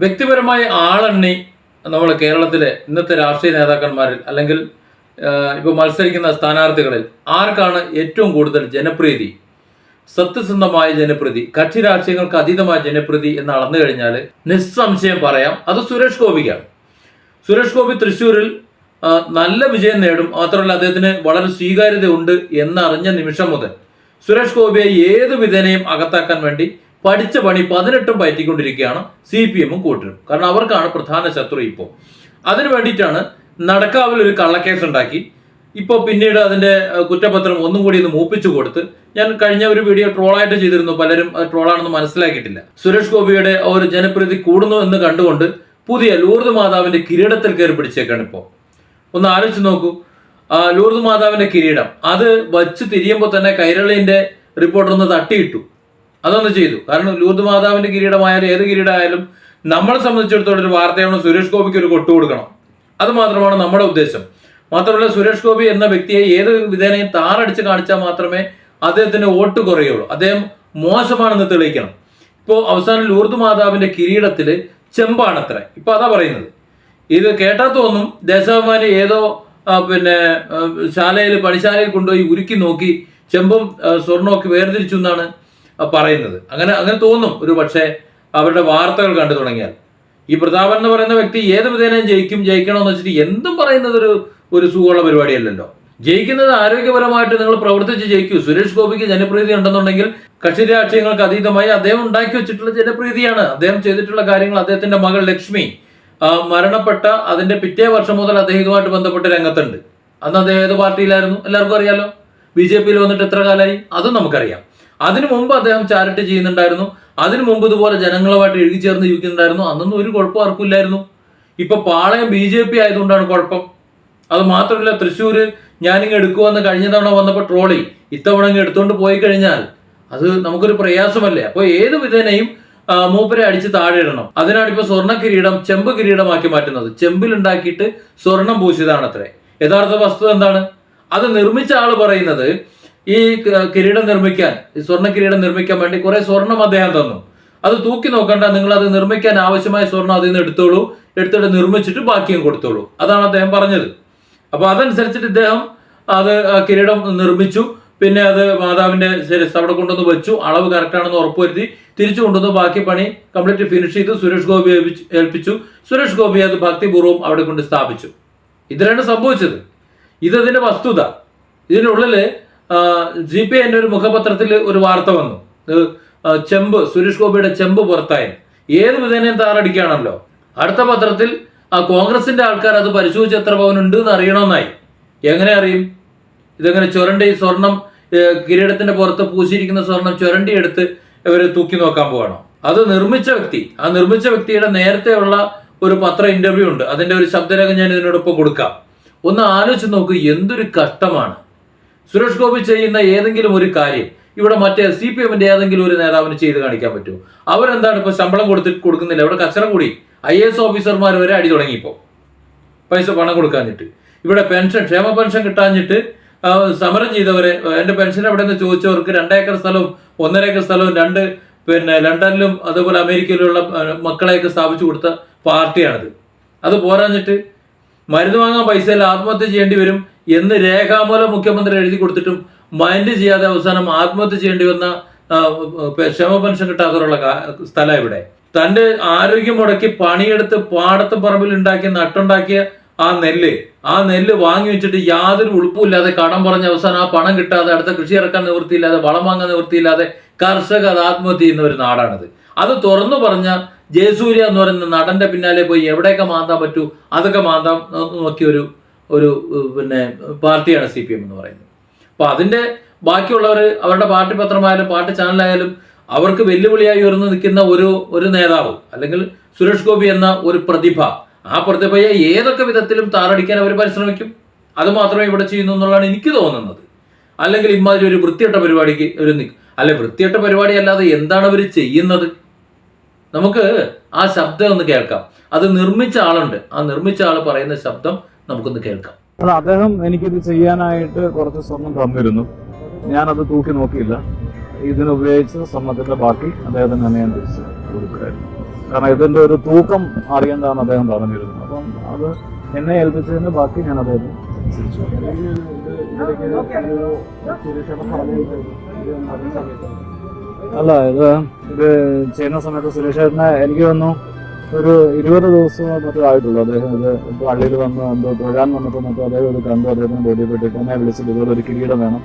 വ്യക്തിപരമായ ആളെണ്ണി നമ്മൾ കേരളത്തിലെ ഇന്നത്തെ രാഷ്ട്രീയ നേതാക്കന്മാരിൽ അല്ലെങ്കിൽ ഇപ്പോൾ മത്സരിക്കുന്ന സ്ഥാനാർത്ഥികളിൽ ആർക്കാണ് ഏറ്റവും കൂടുതൽ ജനപ്രീതി? സത്യസന്ധമായ ജനപ്രീതി കക്ഷി രാഷ്ട്രീയങ്ങൾക്ക് അതീതമായ ജനപ്രീതി എന്ന് അളന്നു കഴിഞ്ഞാൽ നിസ്സംശയം പറയാം അത് സുരേഷ് ഗോപിക്കാണ്. സുരേഷ് ഗോപി തൃശ്ശൂരിൽ നല്ല വിജയം നേടും മാത്രമല്ല അദ്ദേഹത്തിന് വളരെ സ്വീകാര്യത ഉണ്ട് എന്നറിഞ്ഞ നിമിഷം മുതൽ സുരേഷ് ഗോപിയെ ഏത് വിധേനയും അകത്താക്കാൻ വേണ്ടി പഠിച്ച പണി പതിനെട്ടും പയറ്റിക്കൊണ്ടിരിക്കുകയാണ് സി പി എമ്മും കൂട്ടരും കാരണം അവർക്കാണ് പ്രധാന ശത്രു ഇപ്പോൾ. അതിനു വേണ്ടിയിട്ടാണ് നടക്കാവിൽ ഒരു കള്ളക്കേസ് ഉണ്ടാക്കി. ഇപ്പോൾ പിന്നീട് അതിന്റെ കുറ്റപത്രം ഒന്നും കൂടി ഒന്ന് മൂപ്പിച്ചു കൊടുത്ത് ഞാൻ കഴിഞ്ഞ ഒരു വീഡിയോ ട്രോളായിട്ട് ചെയ്തിരുന്നു. പലരും അത് ട്രോളാണെന്ന് മനസ്സിലാക്കിയിട്ടില്ല. സുരേഷ് ഗോപിയുടെ ഒരു ജനപ്രീതി കൂടുന്നു എന്ന് കണ്ടുകൊണ്ട് പുതിയ ലൂർദ് മാതാവിന്റെ കിരീടത്തിൽ കയറി പിടിച്ചേക്കാണ് ഇപ്പോൾ. ഒന്ന് ആലോചിച്ച് നോക്കൂ. ലൂർദ് മാതാവിന്റെ കിരീടം. അത് വച്ച് തിരിയുമ്പോൾ തന്നെ കൈരളിന്റെ റിപ്പോർട്ടർ ഒന്ന് തട്ടിയിട്ടു. അതൊന്ന് ചെയ്തു. കാരണം ലൂർദ് മാതാവിന്റെ കിരീടമായാലും ഏത് കിരീടമായാലും നമ്മളെ സംബന്ധിച്ചിടത്തോളം ഒരു വാർത്തയാണ് സുരേഷ് ഗോപിക്ക് ഒരു കൊട്ടു കൊടുക്കണം. അത് മാത്രമാണ് നമ്മുടെ ഉദ്ദേശം. മാത്രമല്ല സുരേഷ് ഗോപി എന്ന വ്യക്തിയെ ഏത് വിധേനയും താറടിച്ച് കാണിച്ചാൽ മാത്രമേ അദ്ദേഹത്തിന് വോട്ട് കുറയുള്ളൂ. അദ്ദേഹം മോശമാണെന്ന് തെളിയിക്കണം. ഇപ്പോൾ അവസാനം ലൂർദ് മാതാവിന്റെ കിരീടത്തിൽ ചെമ്പാണത്ര. ഇപ്പൊ അതാ പറയുന്നത്. ഇത് കേട്ടാ തോന്നും ദേശാഭിമാനി ഏതോ പിന്നെ ശാലയിൽ പണിശാലയിൽ കൊണ്ടുപോയി ഉരുക്കി നോക്കി ചെമ്പും സ്വർണമൊക്കെ വേർതിരിച്ചു എന്നാണ് പറയുന്നത്. അങ്ങനെ അങ്ങനെ തോന്നും ഒരു പക്ഷേ അവരുടെ വാർത്തകൾ കണ്ടു തുടങ്ങിയാൽ. ഈ പ്രതാപൻ എന്ന് പറയുന്ന വ്യക്തി ഏത് വിധേനയും ജയിക്കും ജയിക്കണമെന്ന് വെച്ചിട്ട് എന്തും പറയുന്നത് ഒരു ഒരു സുഖമുള്ള പരിപാടിയല്ലല്ലോ. ജയിക്കുന്നത് ആരോഗ്യപരമായിട്ട് നിങ്ങൾ പ്രവർത്തിച്ച് ജയിക്കൂ. സുരേഷ് ഗോപിക്ക് ജനപ്രീതി ഉണ്ടെന്നുണ്ടെങ്കിൽ കക്ഷി രാഷ്ട്രീയങ്ങൾക്ക് അതീതമായി അദ്ദേഹം ഉണ്ടാക്കി വെച്ചിട്ടുള്ള ജനപ്രീതിയാണ്. അദ്ദേഹം ചെയ്തിട്ടുള്ള കാര്യങ്ങൾ അദ്ദേഹത്തിന്റെ മകൾ ലക്ഷ്മി മരണപ്പെട്ട അതിന്റെ പിറ്റേ വർഷം മുതൽ അദ്ദേഹവുമായിട്ട് ബന്ധപ്പെട്ട രംഗത്തുണ്ട്. അന്ന് അദ്ദേഹം ഏത് പാർട്ടിയിലായിരുന്നു? എല്ലാവർക്കും അറിയാലോ? ബി ജെ പിയിൽ വന്നിട്ട് എത്ര കാലമായി? അതും നമുക്കറിയാം. അതിനു മുമ്പ് അദ്ദേഹം ചാരിറ്റി ചെയ്യുന്നുണ്ടായിരുന്നു. അതിനു മുമ്പ് ഇതുപോലെ ജനങ്ങളുമായിട്ട് എഴുതി ചേർന്ന് ജീവിക്കുന്നുണ്ടായിരുന്നു അന്നൊന്നും ഒരു കുഴപ്പം ആർക്കില്ലായിരുന്നു ഇപ്പൊ പാളയം ബി ജെ പി ആയതുകൊണ്ടാണ് കുഴപ്പം. അത് മാത്രമല്ല തൃശ്ശൂര് ഞാനിങ്ങ് എടുക്കുമെന്ന് കഴിഞ്ഞ തവണ വന്നപ്പോൾ ട്രോളി ഇത്തവണ ഇങ്ങ് എടുത്തുകൊണ്ട് പോയി കഴിഞ്ഞാൽ അത് നമുക്കൊരു പ്രയാസമല്ലേ? അപ്പോൾ ഏത് വിധേനയും മൂപ്പരെ അടിച്ച് താഴെ ഇടണം. അതിനാണ് ഇപ്പൊ സ്വർണ കിരീടം ചെമ്പ് കിരീടമാക്കി മാറ്റുന്നത്. ചെമ്പിൽ ഉണ്ടാക്കിയിട്ട് സ്വർണം പൂശിയതാണ് അത്രേ യഥാർത്ഥ വസ്തുത എന്താണ്? അത് നിർമ്മിച്ച ആൾ പറയുന്നത് ഈ കിരീടം നിർമ്മിക്കാൻ ഈ സ്വർണ കിരീടം നിർമ്മിക്കാൻ വേണ്ടി കുറെ സ്വർണം അദ്ദേഹം തന്നു. അത് തൂക്കി നോക്കണ്ട നിങ്ങൾ അത് നിർമ്മിക്കാൻ ആവശ്യമായ സ്വർണം അതിൽ നിന്ന് എടുത്തോളൂ എടുത്തിട്ട് നിർമ്മിച്ചിട്ട് ബാക്കിയും കൊടുത്തോളൂ. അതാണ് അദ്ദേഹം പറഞ്ഞത്. അപ്പൊ അതനുസരിച്ചിട്ട് ഇദ്ദേഹം അത് കിരീടം നിർമ്മിച്ചു. പിന്നെ അത് മാതാവിന്റെ ശിരസ് അവിടെ കൊണ്ടുവന്ന് വെച്ചു. അളവ് കറക്റ്റ് ആണെന്ന് ഉറപ്പുവരുത്തി. തിരിച്ചു കൊണ്ടുവന്ന് ബാക്കി പണി കംപ്ലീറ്റ് ഫിനിഷ് ചെയ്ത്. സുരേഷ് ഗോപി ഏൽപ്പിച്ചു- ഏൽപ്പിച്ചു. സുരേഷ് ഗോപി അത് ഭക്തിപൂർവം അവിടെ കൊണ്ട് സ്ഥാപിച്ചു. ഇതിലാണ് സംഭവിച്ചത്. ഇതതിന്റെ വസ്തുത. ഇതിനുള്ളിൽ ജി പി എന്റെ ഒരു മുഖപത്രത്തിൽ ഒരു വാർത്ത വന്നു. ചെമ്പ് സുരേഷ് ഗോപിയുടെ ചെമ്പ് പുറത്തായി ഏത് വിധേനയും താറടിക്കുകയാണല്ലോ. അടുത്ത പത്രത്തിൽ ആ കോൺഗ്രസിന്റെ ആൾക്കാർ അത് പരിശോധിച്ച് എത്ര പവൻ ഉണ്ട് എന്ന് അറിയണമെന്നായി എങ്ങനെ അറിയും? ഇതെങ്ങനെ ചുരണ്ടി സ്വർണം കിരീടത്തിന്റെ പുറത്ത് പൂശിയിരിക്കുന്ന സ്വർണം ചുരണ്ടി എടുത്ത് ഇവർ തൂക്കി നോക്കാൻ പോവാണോ? അത് നിർമ്മിച്ച വ്യക്തി ആ നിർമ്മിച്ച വ്യക്തിയുടെ നേരത്തെയുള്ള ഒരു പത്ര ഇന്റർവ്യൂ ഉണ്ട്. അതിന്റെ ഒരു ശബ്ദരേഖ ഞാൻ ഇതിനോടൊപ്പം കൊടുക്കാം. ഒന്ന് ആലോചിച്ച് നോക്കൂ എന്തൊരു കഷ്ടമാണ്. സുരേഷ് ഗോപി ചെയ്യുന്ന ഏതെങ്കിലും ഒരു കാര്യം ഇവിടെ മറ്റേ സി പി എമ്മിന്റെ ഏതെങ്കിലും ഒരു നേതാവിന് ചെയ്ത് കാണിക്കാൻ പറ്റുമോ? അവരെന്താണ് ഇപ്പൊ ശമ്പളം കൊടുത്തിട്ട് കൊടുക്കുന്നില്ല? ഇവിടെ കച്ചറ കൂടി. ഐ എസ് ഓഫീസർമാർ വരെ അടി തുടങ്ങി ഇപ്പോൾ പൈസ പണം കൊടുക്കാഞ്ഞിട്ട്. ഇവിടെ പെൻഷൻ ക്ഷേമ പെൻഷൻ കിട്ടാഞ്ഞിട്ട് സമരം ചെയ്തവരെ എന്റെ പെൻഷൻ എവിടെ നിന്ന് ചോദിച്ചവർക്ക് രണ്ടേക്കർ സ്ഥലവും ഒന്നര ഏക്കർ സ്ഥലവും രണ്ട് പിന്നെ ലണ്ടനിലും അതുപോലെ അമേരിക്കയിലുള്ള മക്കളെയൊക്കെ സ്ഥാപിച്ചു കൊടുത്ത പാർട്ടിയാണിത്. അത് പോരാഞ്ഞിട്ട് മരുന്ന് വാങ്ങാൻ പൈസയിൽ ആത്മഹത്യ ചെയ്യേണ്ടി വരും. എന്ന് രേഖാമൂലം മുഖ്യമന്ത്രി എഴുതി കൊടുത്തിട്ടും മൈൻഡ് ചെയ്യാതെ അവസാനം ആത്മഹത്യ ചെയ്യേണ്ടി വന്ന ക്ഷമ പെൻഷൻ കിട്ടാത്തവരുള്ള സ്ഥലം ഇവിടെ തന്റെ ആരോഗ്യം മുടക്കി പണിയെടുത്ത് പാടത്ത് പറമ്പിൽ ഉണ്ടാക്കി നട്ടുണ്ടാക്കിയ ആ നെല്ല് ആ നെല്ല് വാങ്ങി വെച്ചിട്ട് യാതൊരു ഉളുപ്പുമില്ലാതെ കടം പറഞ്ഞ അവസാനം ആ പണം കിട്ടാതെ അടുത്ത കൃഷി ഇറക്കാൻ നിവൃത്തിയില്ലാതെ വളം വാങ്ങാൻ നിവൃത്തിയില്ലാതെ കർഷകർ ആത്മഹത്യ ചെയ്യുന്ന ഒരു നാടാണിത്. അത് തുറന്നു പറഞ്ഞ ജയസൂര്യ എന്ന് പറയുന്ന നടന്റെ പിന്നാലെ പോയി എവിടെയൊക്കെ മാന്താൻ പറ്റൂ അതൊക്കെ മാന്താൻ നോക്കിയ ഒരു ഒരു പിന്നെ പാർട്ടിയാണ് സി പി എം എന്ന് പറയുന്നത്. അപ്പൊ അതിന്റെ ബാക്കിയുള്ളവർ അവരുടെ പാർട്ടി പത്രമായാലും പാർട്ടി ചാനലായാലും അവർക്ക് വെല്ലുവിളിയായി ഉയർന്നു നിൽക്കുന്ന ഒരു ഒരു നേതാവ് അല്ലെങ്കിൽ സുരേഷ് ഗോപി എന്ന ഒരു പ്രതിഭ ആ പ്രതിഭയെ ഏതൊക്കെ വിധത്തിലും താറടിക്കാൻ അവർ പരിശ്രമിക്കും? അത് മാത്രമേ ഇവിടെ ചെയ്യുന്നു എന്നുള്ളതാണ് എനിക്ക് തോന്നുന്നത്. അല്ലെങ്കിൽ ഇമാതിരി ഒരു വൃത്തിയട്ട പരിപാടിക്ക് ഒരു അല്ലെ വൃത്തിയട്ട പരിപാടി അല്ലാതെ എന്താണ് അവർ ചെയ്യുന്നത്? നമുക്ക് ആ ശബ്ദം ഒന്ന് കേൾക്കാം. അത് നിർമ്മിച്ച ആളുണ്ട്. ആ നിർമ്മിച്ച ആൾ പറയുന്ന ശബ്ദം നമുക്കൊന്ന് കേൾക്കാം. അല്ല അദ്ദേഹം എനിക്കിത് ചെയ്യാനായിട്ട് കുറച്ച് സ്വർണം തന്നിരുന്നു. ഞാനത് തൂക്കി നോക്കിയില്ല. ഇതിനുപയോഗിച്ച് സ്വർണത്തിന്റെ ബാക്കി അദ്ദേഹത്തിന് തന്നെ ഞാൻ തിരിച്ച് കൊടുക്കുകയായിരുന്നു. കാരണം ഇതിന്റെ ഒരു തൂക്കം അറിയേണ്ടതാണ് അദ്ദേഹം പറഞ്ഞിരുന്നു അപ്പം അത് എന്നെ ഏൽപ്പിച്ചതിന് ബാക്കി ഞാൻ അദ്ദേഹത്തിന് അല്ല ഇത് ഇത് ചെയ്യുന്ന സമയത്ത് സുരേഷ് ചേട്ടനെ എനിക്ക് തോന്നുന്നു ഒരു ഇരുപത് ദിവസമോ മറ്റോ ആയിട്ടുള്ളൂ. അദ്ദേഹം ഇത് പള്ളിയിൽ വന്ന് എന്തോ തൊഴാൻ വന്നപ്പോൾ മറ്റോ അദ്ദേഹം ഇത് കണ്ടു. അദ്ദേഹത്തിന് ബോധ്യപ്പെട്ടിട്ട് എന്നെ വിളിച്ചിട്ട് ഇതുപോലെ ഒരു കിരീടം വേണം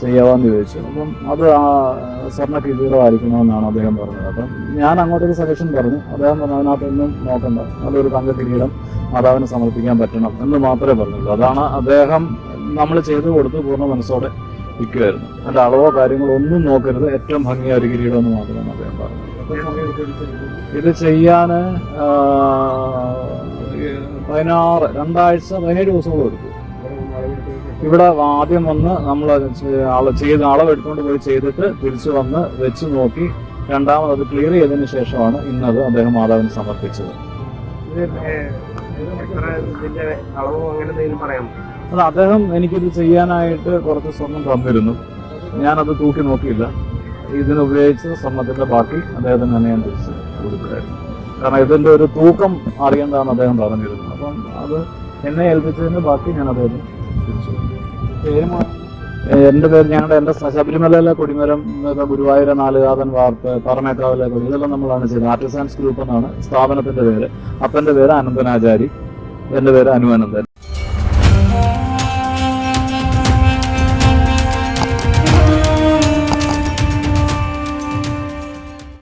ചെയ്യാവാന്ന് ചോദിച്ചു. അപ്പം അത് ആ സ്വർണ കിരീടമായിരിക്കണമെന്നാണ് അദ്ദേഹം പറഞ്ഞത്. അപ്പം ഞാൻ അങ്ങോട്ടൊരു സജഷൻ പറഞ്ഞു. അദ്ദേഹം പറഞ്ഞു അതിനകത്തൊന്നും നോക്കണ്ട. നല്ലൊരു തങ്ക കിരീടം മാതാവിന് സമർപ്പിക്കാൻ പറ്റണം എന്ന് മാത്രമേ പറഞ്ഞുള്ളൂ. അതാണ് അദ്ദേഹം നമ്മൾ ചെയ്തു കൊടുത്ത് പൂർണ മനസ്സോടെ വിൽക്കുമായിരുന്നു അതിന്റെ അളവോ കാര്യങ്ങളോ ഒന്നും നോക്കരുത്. ഏറ്റവും ഭംഗിയായ ഒരു കിരീടം എന്ന് മാത്രമാണ് അദ്ദേഹം പറഞ്ഞത്. ഇത് ചെയ്യാൻ പതിനാറ് രണ്ടാഴ്ച പതിനേഴ് ദിവസങ്ങൾ എടുത്തു ഇവിടെ ആദ്യം വന്ന് നമ്മൾ ആൾ ചെയ്ത് അളവെടുത്തുകൊണ്ട് പോയി ചെയ്തിട്ട് തിരിച്ചു വന്ന് വെച്ച് നോക്കി. രണ്ടാമത് അത് ക്ലിയർ ചെയ്തതിന് ശേഷമാണ് ഇന്നത് അദ്ദേഹം മാതാവിന് സമർപ്പിച്ചത്. അളവോ അത് അദ്ദേഹം എനിക്കിത് ചെയ്യാനായിട്ട് കുറച്ച് സ്വർണം തന്നിരുന്നു. ഞാനത് തൂക്കി നോക്കിയില്ല. ഇതിന് ഉപയോഗിച്ച സ്വർണത്തിന്റെ ബാക്കി അദ്ദേഹത്തിന് തന്നെ ഞാൻ തിരിച്ച് കൊടുക്കുകയായിരുന്നു. കാരണം ഇതിന്റെ ഒരു തൂക്കം അറിയേണ്ടതാണ് അദ്ദേഹം പറഞ്ഞിരുന്നത്. അപ്പം അത് എന്നെ ഏൽപ്പിച്ചതിന് ബാക്കി ഞാൻ അദ്ദേഹത്തിന് തിരിച്ചു എന്റെ പേര് ഞങ്ങളുടെ സ്ഥ- ശബരിമലയിലെ കൊടിമരം ഗുരുവായൂര നാലുകാതൻ വാർപ്പ് പറമേക്കാവിലെ ഇതെല്ലാം നമ്മളാണ് ചെയ്യുന്നത് ആർട്ടിസാൻസ് ഗ്രൂപ്പ് എന്നാണ് സ്ഥാപനത്തിന്റെ പേര്. അപ്പന്റെ പേര് അനന്തനാചാരി എന്റെ പേര് അനു അനന്തൻ.